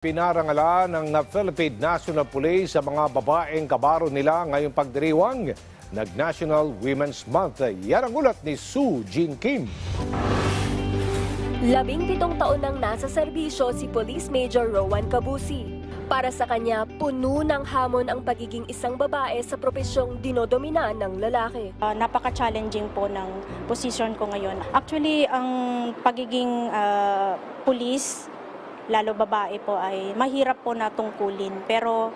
Pinarangalan ng Philippine National Police sa mga babaeng kabaro nila ngayong pagdiriwang nag-National Women's Month. Yan ang ulat ni Sue Jean Kim. Labing pitong taon nang nasa serbisyo si Police Major Rowan Cabusi. Para sa kanya, puno ng hamon ang pagiging isang babae sa propesyong dinodomina ng lalaki. Uh, napaka-challenging po ng position ko ngayon. Actually, ang pagiging uh, police, lalo babae po, ay mahirap po na tungkulin. Pero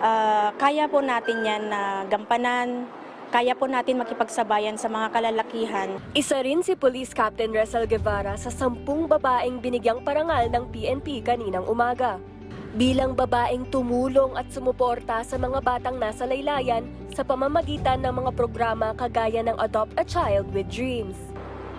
uh, kaya po natin yan na gampanan, kaya po natin makipagsabayan sa mga kalalakihan. Isa rin si Police Captain Russell Guevara sa sampung babaeng binigyang parangal ng PNP kaninang umaga. Bilang babaeng tumulong at sumuporta sa mga batang nasa laylayan sa pamamagitan ng mga programa kagaya ng Adopt a Child with Dreams.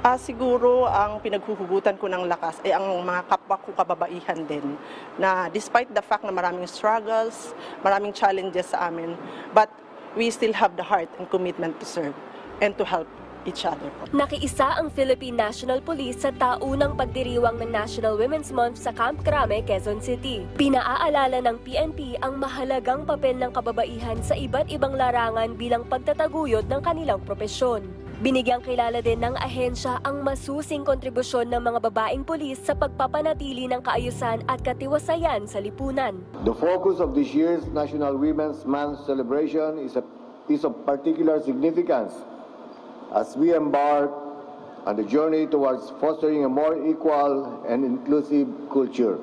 Ah, siguro ang pinaghuhugutan ko ng lakas ay ang mga kapwa ko kababaihan din na despite the fact na maraming struggles, maraming challenges sa amin, but we still have the heart and commitment to serve and to help each other. Nakiisa ang Philippine National Police sa taunang pagdiriwang ng National Women's Month sa Camp Crame, Quezon City. Pinaaalala ng PNP ang mahalagang papel ng kababaihan sa iba't ibang larangan bilang pagtataguyod ng kanilang propesyon. Binigyang kilala din ng ahensya ang masusing kontribusyon ng mga babaeng pulis sa pagpapanatili ng kaayusan at katiwasayan sa lipunan. The focus of this year's National Women's Month celebration is, a, is of particular significance as we embark on the journey towards fostering a more equal and inclusive culture.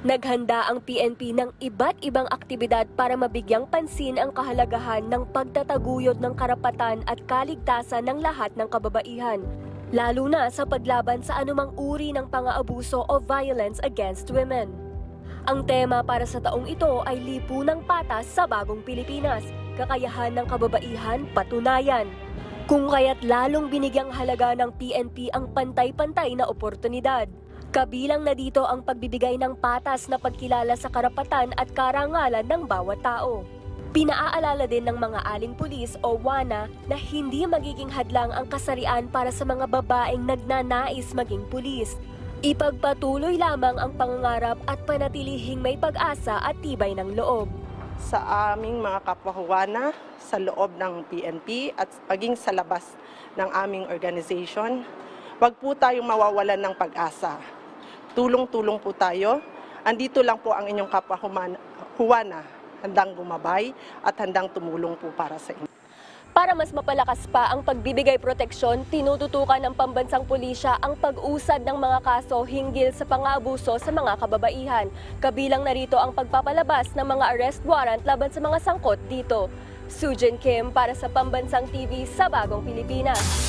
Naghanda ang PNP ng iba't ibang aktibidad para mabigyang pansin ang kahalagahan ng pagtataguyod ng karapatan at kaligtasan ng lahat ng kababaihan, lalo na sa paglaban sa anumang uri ng pang-aabuso o violence against women. Ang tema para sa taong ito ay lipunang patas sa bagong Pilipinas, kakayahan ng kababaihan patunayan. Kung kaya't lalong binigyang halaga ng PNP ang pantay-pantay na oportunidad. Kabilang na dito ang pagbibigay ng patas na pagkilala sa karapatan at karangalan ng bawat tao. Pinaaalala din ng mga aling pulis o WANA na hindi magiging hadlang ang kasarian para sa mga babaeng nagnanais maging pulis. Ipagpatuloy lamang ang pangangarap at panatilihing may pag-asa at tibay ng loob. Sa aming mga kapwahuwana, sa loob ng PNP at maging sa labas ng aming organization, wag po tayong mawawalan ng pag-asa. Tulong-tulong po tayo. Andito lang po ang inyong kapwa huwana, handang gumabay at handang tumulong po para sa inyo. Para mas mapalakas pa ang pagbibigay proteksyon, tinututukan ng pambansang pulisya ang pag-usad ng mga kaso hinggil sa pang-aabuso sa mga kababaihan. Kabilang narito ang pagpapalabas ng mga arrest warrant laban sa mga sangkot dito. Sujin Kim para sa Pambansang TV sa Bagong Pilipinas.